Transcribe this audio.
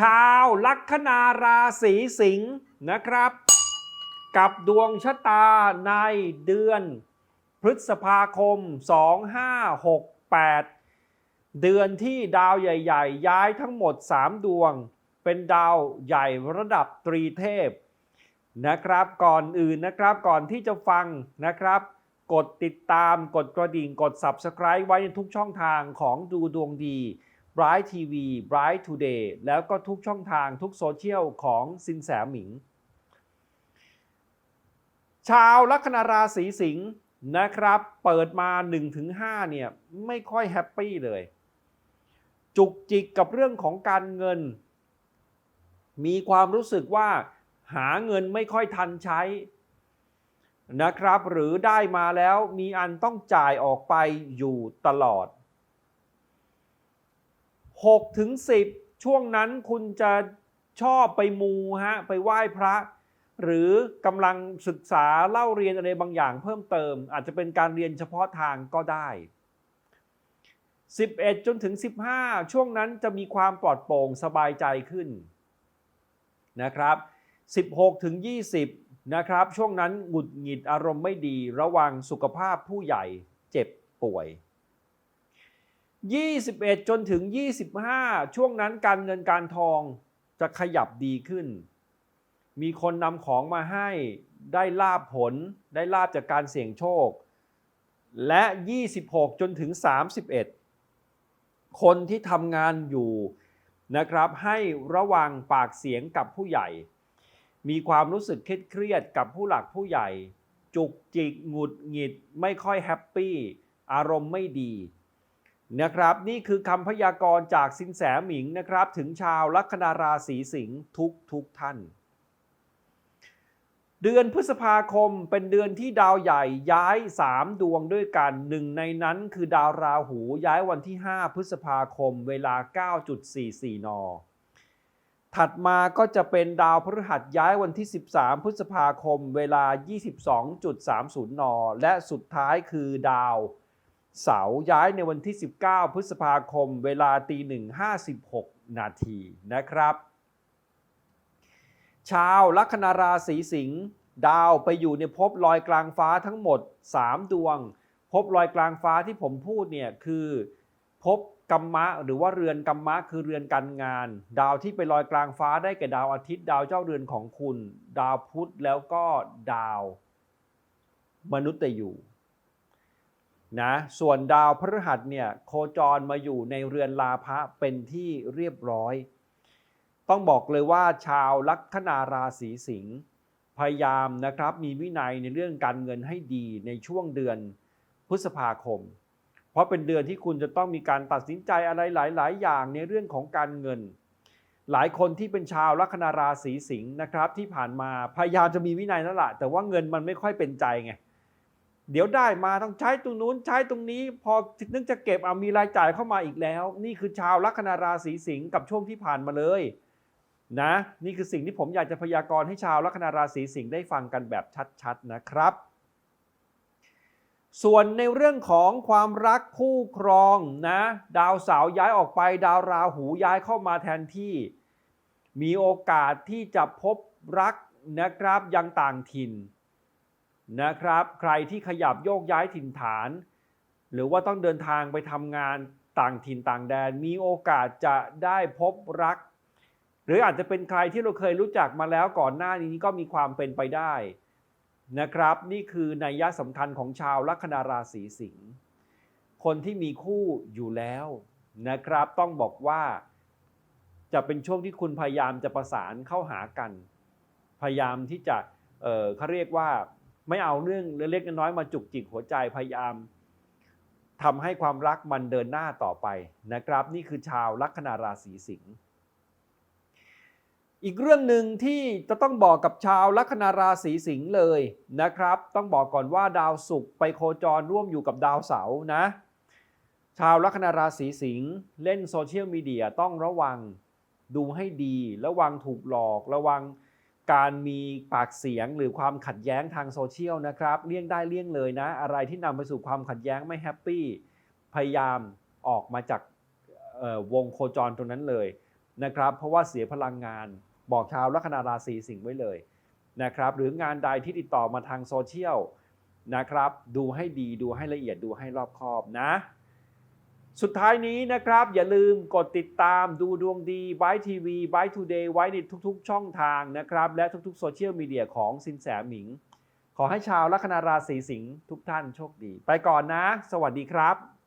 ชาวลัคนาราศีสิงห์นะครับ กับดวงชะตาในเดือน พฤษภาคม 2568 เดือนที่ดาวใหญ่ ๆ ย้ายทั้งหมด 3 ดวง เป็นดาวใหญ่ระดับตรีเทพนะครับก่อนอื่นนะครับก่อนที่จะฟังนะครับ กดติดตามกดกระดิ่งกด Subscribe ไว้ในทุกช่องทางของดูดวงดี Bright TV Bright Today แล้วก็ทุกช่องทางทุกโซเชียลของสินแสหมิง ชาวลัคนาราศีสิงห์นะครับ เปิดมา 1-5เนี่ยไม่ค่อยแฮปปี้เลย จุกจิกกับเรื่องของการเงิน มีความรู้สึกว่าหาเงินไม่ค่อยทันใช้นะครับ หรือได้มาแล้วมีอันต้องจ่ายออกไปอยู่ตลอด 6ถึง10 ช่วงนั้นคุณจะชอบไปมูฮะไปไหว้พระ หรือกำลังศึกษาเล่าเรียนอะไรบางอย่างเพิ่มเติม อาจจะเป็นการเรียนเฉพาะทางก็ได้ 11 จนถึง 15 ช่วงนั้นจะมีความปลอดโปร่งสบายใจขึ้นนะครับ 16 ถึง 20 นะครับ ช่วงนั้นหงุดหงิดอารมณ์ไม่ดี ระวังสุขภาพผู้ใหญ่เจ็บป่วย 21 จนถึง 25 ช่วงนั้นการเงินการทองจะขยับดีขึ้น มีคนนำของมาให้ได้ลาบผลได้ลาบจากการเสี่ยงโชค และ 26 จนถึง 31 คนที่ทำงานอยู่นะครับให้ระวังปากเสียงกับผู้ใหญ่ มีความรู้สึกเครียดกับผู้หลักผู้ใหญ่ จุกจิกหงุดหงิดไม่ค่อยแฮปปี้อารมณ์ไม่ดี นะครับ นี่คือคำพยากรณ์จากสินแสหมิงนะครับ ถึงชาวลัคนาราศีสิงห์ทุกทุกท่าน เดือนพฤษภาคมเป็นเดือนที่ดาวใหญ่ย้าย 3 ดวงด้วยกันหนึ่งในนั้นคือดาวราหูย้ายวันที่ 5 พฤษภาคมเวลา 9.44 น ถัดมาก็จะเป็นดาวพฤหัสย้ายวันที่ 13 พฤษภาคมเวลา 22.30 น และสุดท้ายคือดาว เสาร์ย้ายในวันที่ 19 พฤษภาคม เวลาตีหนึ่ง56นาทีนะครับ ชาวลัคนาราศีสิงห์ดาวไปอยู่ในภพลอยกลางฟ้าทั้งหมด 3 ดวงภพลอยกลางฟ้าที่ผมพูดเนี่ยคือภพกัมมะหรือว่าเรือนกัมมะคือเรือนการงาน ดาวที่ไปลอยกลางฟ้าได้แก่ดาวอาทิตย์ ดาวเจ้าเรือนของคุณ ดาวพุธแล้วก็ดาว มนุษย์อยู่ นะส่วนดาวพฤหัสเนี่ยโคจรมาอยู่ในเรือนลาภะเป็นที่เรียบร้อย ต้องบอกเลยว่าชาวลัคนาราศีสิงห์พยายามนะครับมีวินัยในเรื่องการเงินให้ดีในช่วงเดือนพฤษภาคม เพราะเป็นเดือนที่คุณจะต้องมีการตัดสินใจอะไรหลาย ๆ อย่างในเรื่องของการเงิน หลายคนที่เป็นชาวลัคนาราศีสิงห์นะครับที่ผ่านมาพยายามจะมีวินัยนั่นแหละแต่ว่าเงินมันไม่ค่อยเป็นใจไง เดี๋ยวได้มาต้องใช้ตรงนู้นใช้ตรงนี้พอนึกจะเก็บเอามีรายจ่ายเข้ามาอีกแล้ว นี่คือชาวลัคนาราศีสิงห์กับช่วงที่ผ่านมาเลยนะนี่คือสิ่งที่ผมอยากจะพยากรณ์ให้ชาวลัคนาราศีสิงห์ได้ฟังกันแบบชัดๆนะครับ ส่วนในเรื่องของความรักคู่ครองนะดาวเสาร์ย้ายออกไป ดาวราหูย้ายเข้ามาแทนที่ มีโอกาสที่จะพบรักนะครับยังต่างถิ่น นะครับ ใครที่ขยับโยกย้ายถิ่นฐาน หรือว่าต้องเดินทางไปทำงานต่างถิ่นต่างแดน มีโอกาสจะได้พบรัก หรืออาจจะเป็นใครที่เราเคยรู้จักมาแล้วก่อนหน้านี้ก็มีความเป็นไปได้นะครับ นี่คือนัยยะสำคัญของชาวลัคนาราศีสิงห์คนที่มีคู่อยู่แล้วนะครับ ต้องบอกว่าจะเป็นช่วงที่คุณพยายามจะประสานเข้าหากัน พยายามที่จะเเขาเรียกว่า ไม่เอาเรื่องเล็กๆน้อยๆมาจุกจิกหัวใจพยายามทำให้ความรักมันเดินหน้าต่อไปนะครับ นี่คือชาวลัคนาราศีสิงห์อีกเรื่องหนึ่งที่จะต้องบอกกับชาวลัคนาราศีสิงห์เลยนะครับ ต้องบอกก่อนว่าดาวศุกร์ไปโคจรร่วมอยู่กับดาวเสาร์นะ ชาวลัคนาราศีสิงห์เล่นโซเชียลมีเดียต้องระวังดูให้ดี ระวังถูกหลอกระวัง การมีปากเสียงหรือความขัดแย้งทางโซเชียลนะครับ เลี่ยงได้เลี่ยงเลยนะ อะไรที่นำไปสู่ความขัดแย้งไม่แฮปปี้พยายามออกมาจากวงโคจรตรงนั้นเลยนะครับ เพราะว่าเสียพลังงานบอกชาวลัคนาราศีสิงห์ไว้เลยนะครับ หรืองานใดที่ติดต่อมาทางโซเชียลนะครับ ดูให้ดีดูให้ละเอียดดูให้รอบคอบนะ สุดท้ายนี้นะครับ อย่าลืมกดติดตามดูดวงดีไบทีวีไบทูเดย์ไว้ในทุกๆ ช่องทางนะครับ และทุกๆโซเชียลมีเดียของสินแสหมิง ขอให้ชาวลัคนาราศีสิงห์ทุกท่านโชคดี ไปก่อนนะ สวัสดีครับ